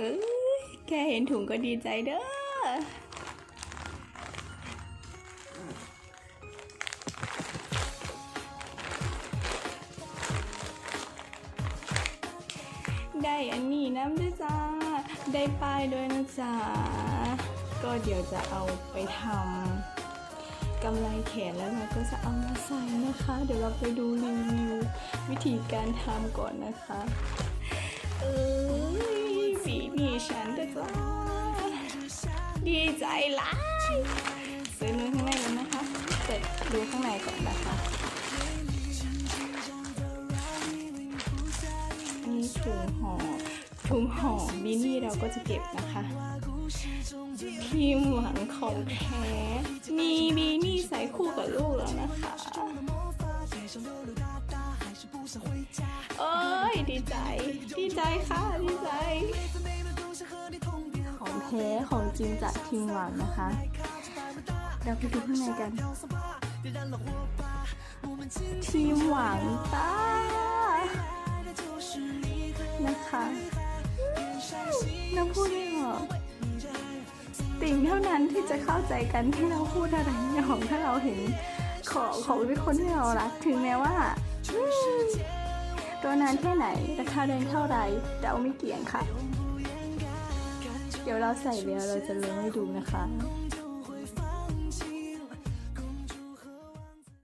เอ้ยแค่เห็นถุงก็ดีใจเด้อ ได้อันนี้น้ำด้วยจ้า ได้ป้ายด้วยนะจ๊ะ ก็เดี๋ยวจะเอาไปทำกำไรแขนแล้วเราก็จะเอามาใส่นะคะ เดี๋ยวเราไปดูรีวิววิธีการทำก่อนนะคะ เอ้ย สีฉันด้วยจ้าดีใจหลายซื้อเนื้อข้างในแล้วนะคะแต่ดูข้างในก่อนนะคะอันนี้ถุงห่อถุงห่อมินี่เราก็จะเก็บนะคะทีมหวังของแท้มีมินี่ใส่คู่กับลูกแล้วนะคะเอ้ยดีใจ ดีใจค่ะ ดีใจ แท้ของจริงจากทีมหวังนะคะเราไปดูข้างในกัน ทีมหวังต้านะคะน้ำพูดไม่ออกติ่งเท่านั้นที่จะเข้าใจกันที่เราพูดอะไรไม่ออกถ้าเราเห็นของของเป็นคนที่เรารักถึงแม้ว่าตัวนานแค่ไหนราคาเดินเท่าไรเราไม่เกี่ยงค่ะ เราใส่แล้วเราจะลงให้ดูนะคะ